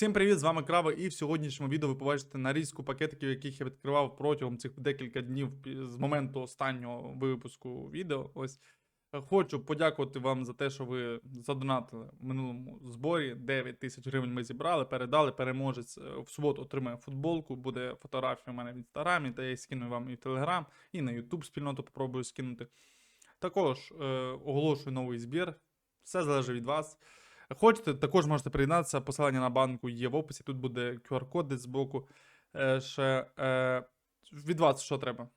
Всім привіт, з вами Крава, і в сьогоднішньому відео ви побачите нарізку пакетиків, яких я відкривав протягом цих декілька днів з моменту останнього випуску відео. Ось Е, хочу подякувати вам за те, що ви задонатили в минулому зборі. 9 тисяч гривень ми зібрали, передали. Переможець е, в суботу отримає футболку. Буде фотографія у мене в інстаграмі, та я скину вам і в Телеграм, і на Ютуб спільноту попробую скинути. Також е, оголошую новий збір. Все залежить від вас. Хочете, також можете приєднатися. Посилання на банку є в описі. Тут буде QR-код десь збоку. Е, ще, е, від вас що треба?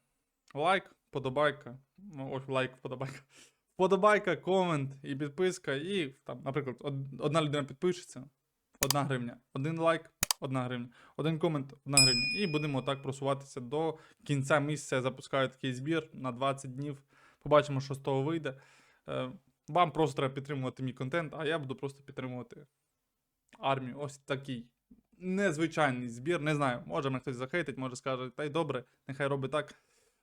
Лайк, подобайка. Ну, Ось лайк, подобайка. Подобайка, комент і підписка. І там, наприклад, одна людина підпишеться, одна гривня. Один лайк, одна гривня. Один комент, одна гривня. І будемо так просуватися до кінця місяця. Запускаю такий збір на 20 днів. Побачимо, що з того вийде. Вам просто треба підтримувати мій контент, а я буду просто підтримувати армію. Ось такий незвичайний збір. Не знаю, може мене хтось захейтить, може скаже, та й добре, нехай робить так.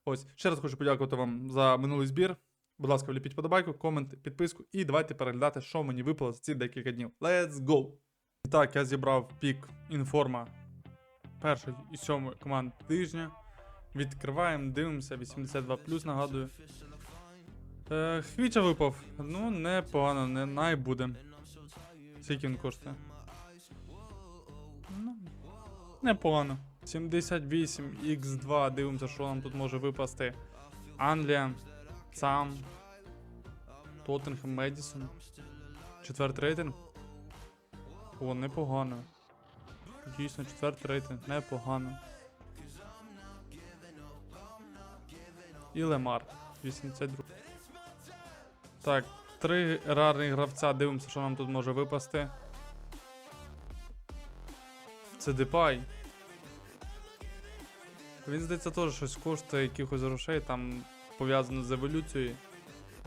Ось, ще раз хочу подякувати вам за минулий збір. Будь ласка, вліпіть подобайку, комент, підписку і давайте переглядати, що мені випало за ці декілька днів. Let's go! І так, я зібрав пік інформа першої і сьомої команд тижня. Відкриваємо, дивимося, 82 нагадую. Е, Хвіча випав. Ну, непогано, не найбуде. Скільки він коштує? Ну, непогано. 78 x 2 дивимося, що нам тут може випасти. Англія, Сам, Тоттенхем, Медісон. Четвертий рейтинг. О, непогано. Дійсно, четвертий рейтинг, непогано. І Лемар, 82. Так, три рарних гравця. Дивимося, що нам тут може випасти. Це Депай. Він, здається, теж щось коштує якихось грошей, там пов'язано з еволюцією.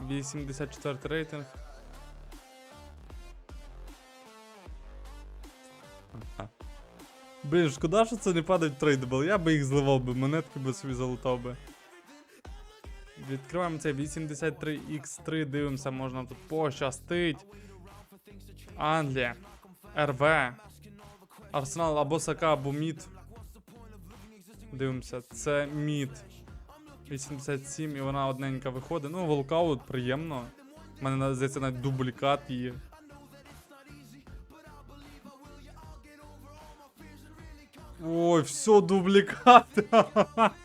84 рейтинг. Ага. Блін, шкода, що це не падають трейдабл. Я би їх зливав би, монетки би собі залутав би. Відкриваємо це 83X3, дивимося, можна тут пощастить. Англія. РВ. Арсенал або Сака, або Мід. Дивимося, це Мід. 87 і вона одненька виходить. Ну, волкаут приємно. У мене здається навіть дублікат є. Ой, все, дублікат.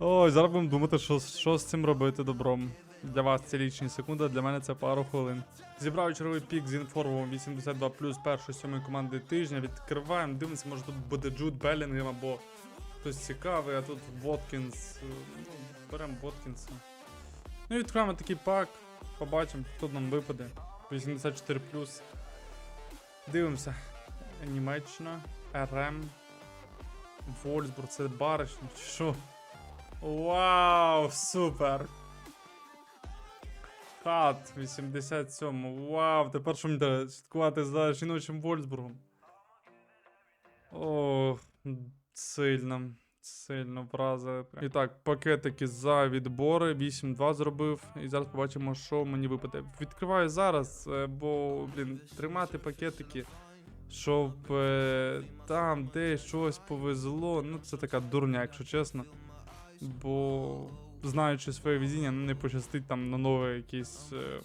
Ой, зараз будемо думати, що, що з цим робити добром. Для вас це лічні секунди, для мене це пару хвилин. Зібрав черговий пік з інформом 82 плюс першої сьомої команди тижня. Відкриваємо, дивимося, може тут буде Джуд Белінгем або хтось цікавий, а тут Воткінс. е, Ну, беремо Воткінса. Ну і відкриваємо такий пак. Побачимо, хто нам випаде. 84 плюс. Дивимося. Німеччина, РМ. Вольсбург, це баришня, що? Вау, супер! Хат 87. Вау, тепер що мені треба слідкувати за жіночим Вольсбургом. Ох, сильно. Сильно вразили. І так, пакетики за відбори. 8-2 зробив. І зараз побачимо, що мені випаде. Відкриваю зараз, е, бо, блін, тримати пакетики, щоб е, там десь щось повезло. Ну, це така дурня, якщо чесно. Бо, знаючи своє везіння, ну, не пощастить там на нове якесь е,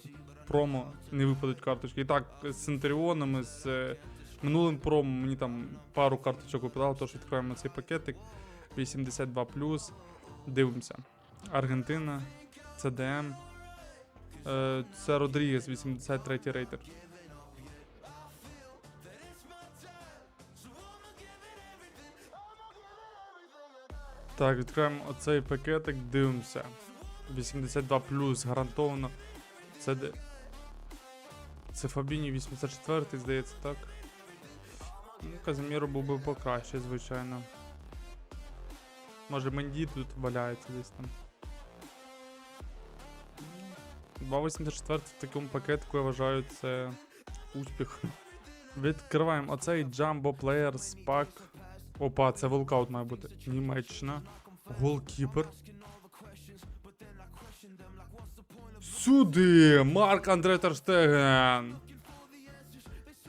промо, не випадуть карточки. І так, з Центріонами, з е, минулим промо мені там пару карточок випадало, тож відкриваємо цей пакетик. 82 Дивимося. Аргентина, ЦДМ. Е, це Родрігес, 83 рейтер. Так, відкриваємо оцей пакетик, дивимося. 82 гарантовано. Це де. Це Фабіні 84, здається, так. Ну, Казиміру був би покраще, звичайно. Може Менді тут валяється десь там. 284 в такому пакетику, я вважаю, це успіх. Відкриваємо оцей Jumbo Players Pack. Опа, це волкаут має бути. Німеччина. Голкіпер. Сюди! Марк Андре Терштеген!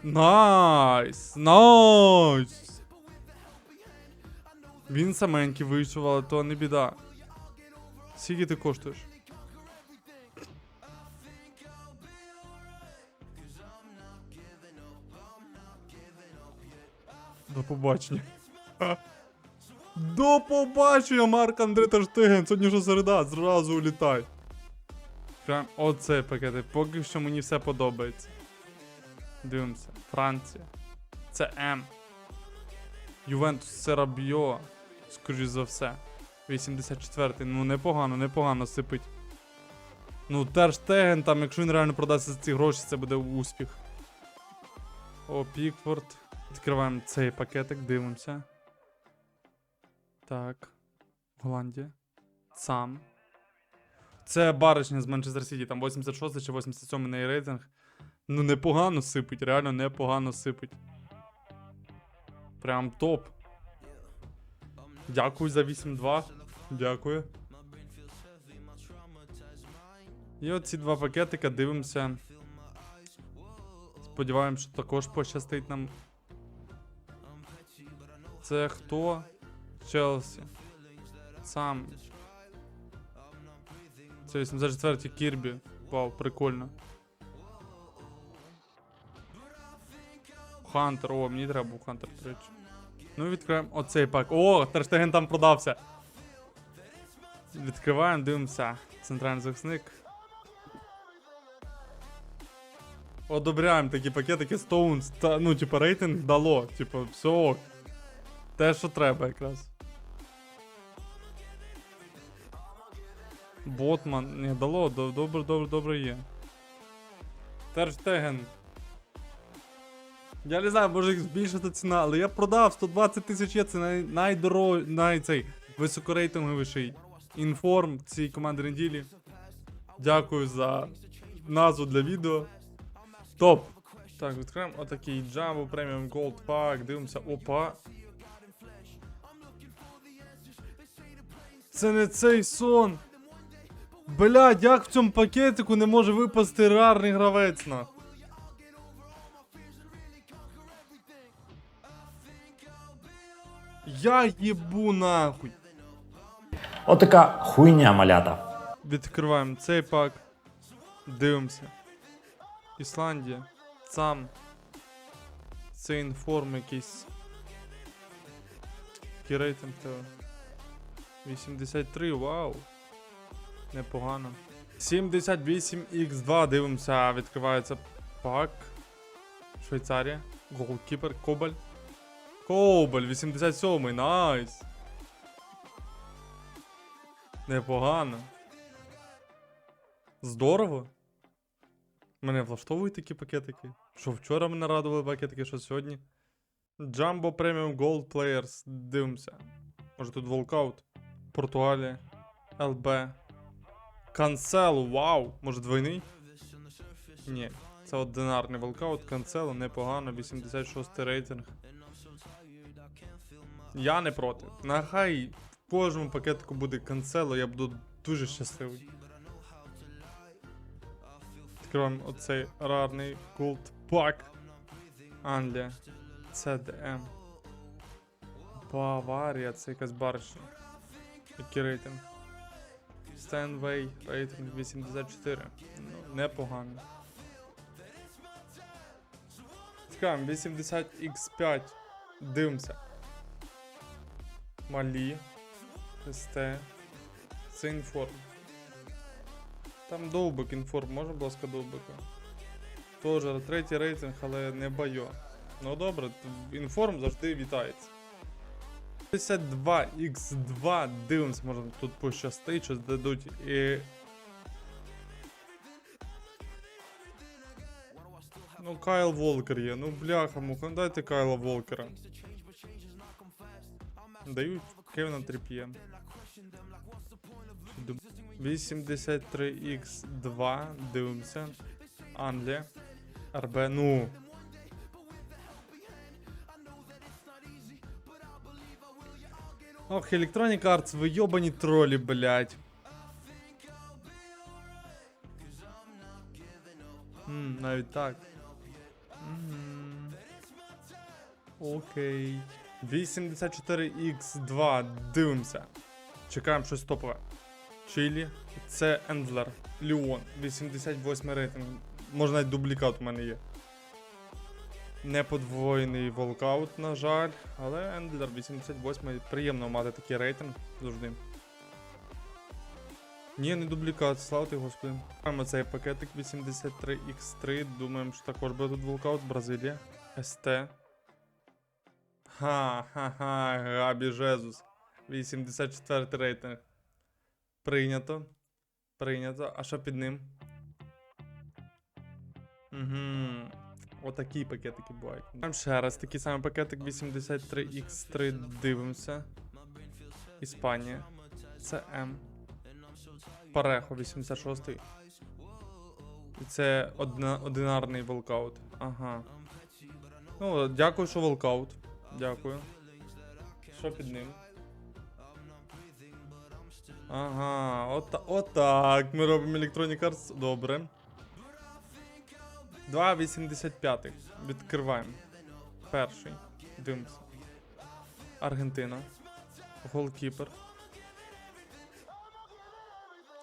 Найс! Найс! Він саменький вийшов, але то не біда. Скільки ти коштуєш? До побачення. До побачення, Марк Андре Терштеген. Сьогодні вже середа, зразу улітай. Прям оце пакети. Поки що мені все подобається. Дивимося. Франція. Це М. Ювентус це Рабіо. Скоріш за все. 84-й. Ну непогано, непогано сипить. Ну, Терштеген там, якщо він реально продасться за ці гроші, це буде успіх. О, Пікфорд. Відкриваємо цей пакетик, дивимося. Так. Голландія. Сам. Це баришня з Манчестер Сіті, там 86 чи 87 неї рейтинг. Ну, непогано сипить, реально непогано сипить. Прям топ. Дякую за 8-2. Дякую. І оці два пакетика дивимося. Сподіваємось, що також пощастить нам. Це хто? Челсі. Сам. Це 84-й Кірбі. Вау, прикольно. Хантер, о, мені треба був Хантер, до речі. Ну, відкриваємо оцей пак. О, Терштеген там продався. Відкриваємо, дивимося. Центральний захисник. Одобряємо такі пакетики Stones. Та, ну, типу, рейтинг дало. Типу, все. Те, що треба якраз. Ботман. Не, дало, добре, добре, добре є. Терштеген. Я не знаю, може їх збільшити ціна, але я продав 120 тисяч є, це най, найдоро... най цей високорейтинговіший інформ цієї команди неділі. Дякую за назву для відео. Топ! Так, відкриємо отакий Jumbo Premium Gold Pack, дивимося, опа. Це не цей сон. Блядь, як в цьому пакетику не може випасти рарний гравець на. Я їбу нахуй. Отака хуйня малята. Відкриваємо цей пак. Дивимося. Ісландія. Сам. Це інформ якийсь. Який рейтинг тебе? 83, вау. Непогано. 78x2 дивимося, відкривається пак. Швейцарія. Голкіпер, Кобаль. Кобаль, 87, найс. Непогано. Здорово. Мене влаштовують такі пакетики. Що вчора мене радували пакетики, що сьогодні. Jumbo Premium Gold Players. Дивимося. Може тут волкаут. Португалія. ЛБ. Канцелу, вау! Може двойний? Ні. Це одинарний волкаут, канцелу, непогано, 86 рейтинг. Я не проти. Нехай в кожному пакетику буде канцело, я буду дуже щасливий. Відкриваємо оцей рарний Gold Pack. Англія. CDM. Баварія, це якась баришня. Який рейтинг? Стенвей, рейтинг 84. Ну, непогано. Цікаво, 80x5. Дивимося. Малі. СТ. Це інформ. Там довбик інформ, можна, будь ласка, довбика? Тоже третій рейтинг, але не байо. Ну добре, інформ завжди вітається. 52x2, дивимось, може тут пощастить, щось дадуть. І... Ну, Кайл Волкер є. Ну, бляха, муха, ну дайте Кайла Волкера. Дають Кевіна Тріп'є. 83x2, дивимося. Англія. РБ, ну. Ох, Electronic Arts, ви йобані тролі, блядь. М, навіть так. М. Окей. 84X2. Дивимося. Чекаємо щось топове. Чилі. Це Ендлер. Ліон. 88 рейтинг. Може навіть дублікат у мене є. Не подвоєний волкаут, на жаль. Але Ендлер 88 приємно мати такий рейтинг завжди. Ні, не дублікат, слава ти господи. Маємо цей пакетик 83X3. Думаємо, що також буде тут волкаут. Бразилія. СТ. Ха-ха-ха, Габі Жезус. 84 рейтинг. Прийнято. Прийнято. А що під ним? Угу. Отакі пакетики бувають. Там ще раз такий самий пакетик 83X3 дивимося. Іспанія. Це М. Парехо 86. І це одна, одинарний волкаут. Ага. Ну, дякую, що волкаут. Дякую. Що під ним? Ага, ота, отак. Ми робимо Electronic Arts. Добре. 2,85. Відкриваємо. Перший. Дивимося. Аргентина. Голкіпер.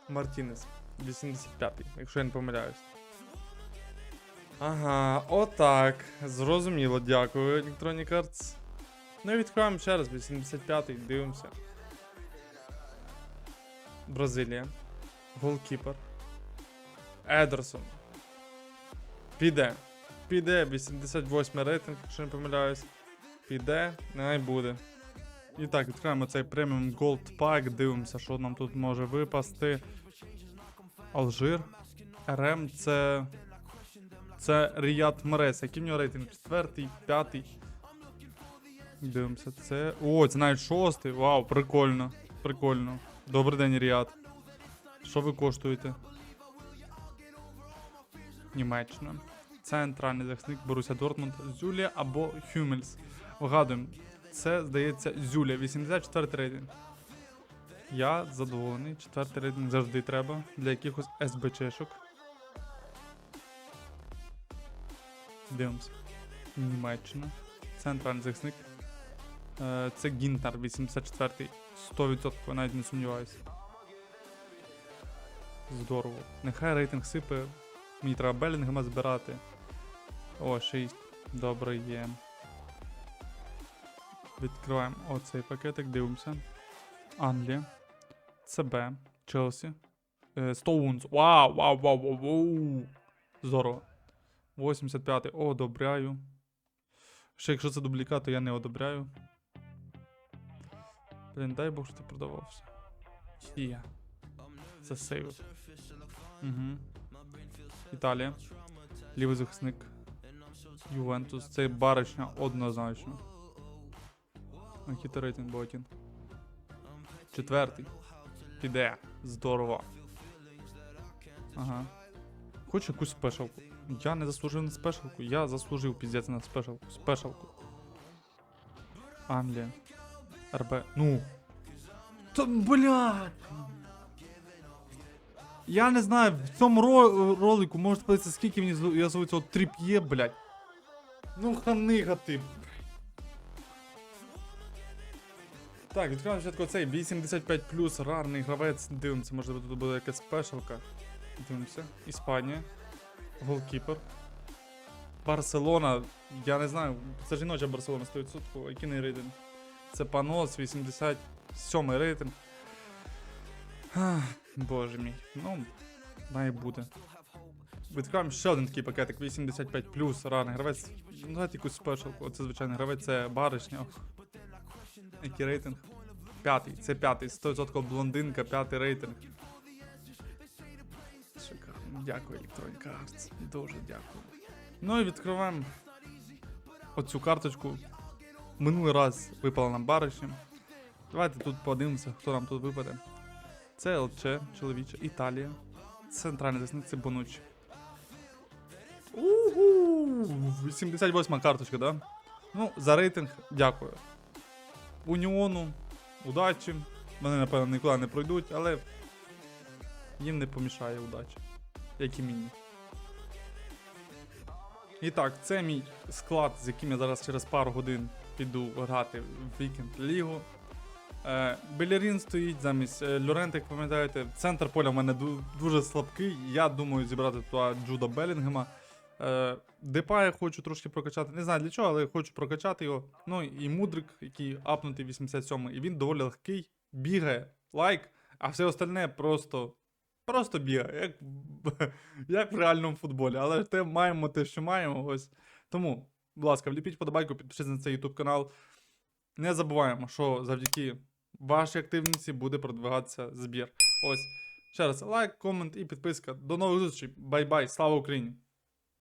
Мартінес. 85-й, якщо я не помиляюсь. Ага, отак. Зрозуміло, дякую, Electronic Arts. Ну і відкриваємо ще раз, 85-й, дивимося. Бразилія. Голкіпер. Едерсон. Піде. Піде, 88 рейтинг, якщо не помиляюсь. Піде, нехай буде. І так, відкриваємо цей преміум Gold Pack, дивимося, що нам тут може випасти. Алжир. РМ це. Це Ріят Марес. Який в нього рейтинг? Четвертий, п'ятий. Дивимося, це. О, це навіть шостий. Вау, прикольно. Прикольно. Добрий день, Ріат. Що ви коштуєте? Німеччина. Центральний захисник Боруся Дортмунд, Зюлія або Хюмельс. Вгадуємо. Це, здається, Зюля, 84 рейтинг. Я задоволений. Четвертий рейтинг завжди треба для якихось СБЧшок. Дивимося. Німеччина. Центральний захисник. Е, Це Гінтар, 84-й. 100% навіть не сумніваюся. Здорово. Нехай рейтинг сипе. Мені треба Белінгема збирати. О, 6. Добре є. Відкриваємо оцей пакетик, дивимося. Англія. ЦБ. Челсі. Е, Стоунс. Вау, вау, вау, вау, вау. Здорово. 85-й. Одобряю. Ще якщо це дублікат, то я не одобряю. Блін, дай Бог, що ти продавався. Є. Це сейв. Угу. Італія. Лівий захисник. Ювентус. Це баришня однозначно. То рейтинг один? Четвертий. Піде. Здорово. Ага. Хочу якусь спешалку. Я не заслужив на спешалку, я заслужив піздець на спешалку. Спешалку. Англія. РБ. Ну. Та, блядь. Я не знаю, в цьому ро- ролику можете подивитися, скільки мені я зву цього тріп'є, блядь. Ну, ханига ти. Так, відкриваємо спочатку цей 85 плюс рарний гравець. Дивимося, може тут буде якась спешалка. Дивимося. Іспанія. Голкіпер. Барселона. Я не знаю, це жіноча Барселона 100%. Який не рейтинг? Це Панос, 87 рейтинг. Боже мій. Ну, має бути. Відкриваємо ще один такий пакетик 85 плюс рарний гравець. Ну, Давайте якусь спешалку. Оце звичайний гравець, це баришня. Який рейтинг? П'ятий, це п'ятий. 100% блондинка, п'ятий рейтинг. Шикарно. Дякую, Electronic Arts. Дуже дякую. Ну і відкриваємо оцю карточку. Минулий раз випала нам баришня. Давайте тут подивимося, хто нам тут випаде. Це ЛЧ, чоловіча, Італія. Центральний засник це Бонуччі. Угу! 88 карточка, да? Ну, за рейтинг дякую. Уніону, удачі. Вони, напевно, нікуди не пройдуть, але їм не помішає удача. Як і мені. І так, це мій склад, з яким я зараз через пару годин піду грати в вікенд лігу. Е, Белерін стоїть замість е, Льорента, як пам'ятаєте. Центр поля в мене ду- дуже слабкий. Я думаю зібрати туди Джуда Белінгема. Е, хочу трошки прокачати. Не знаю для чого, але хочу прокачати його. Ну і Мудрик, який апнутий 87 і він доволі легкий, бігає, лайк, а все остальне просто. Просто бігає, як, як в реальному футболі. Але те маємо те, що маємо. Ось. Тому, будь ласка, вліпіть подобайку, підпишіться на цей YouTube канал. Не забуваємо, що завдяки вашій активності буде продвигатися збір. Ось. Ще раз лайк, комент і підписка. До нових зустрічей. Бай-бай. Слава Україні!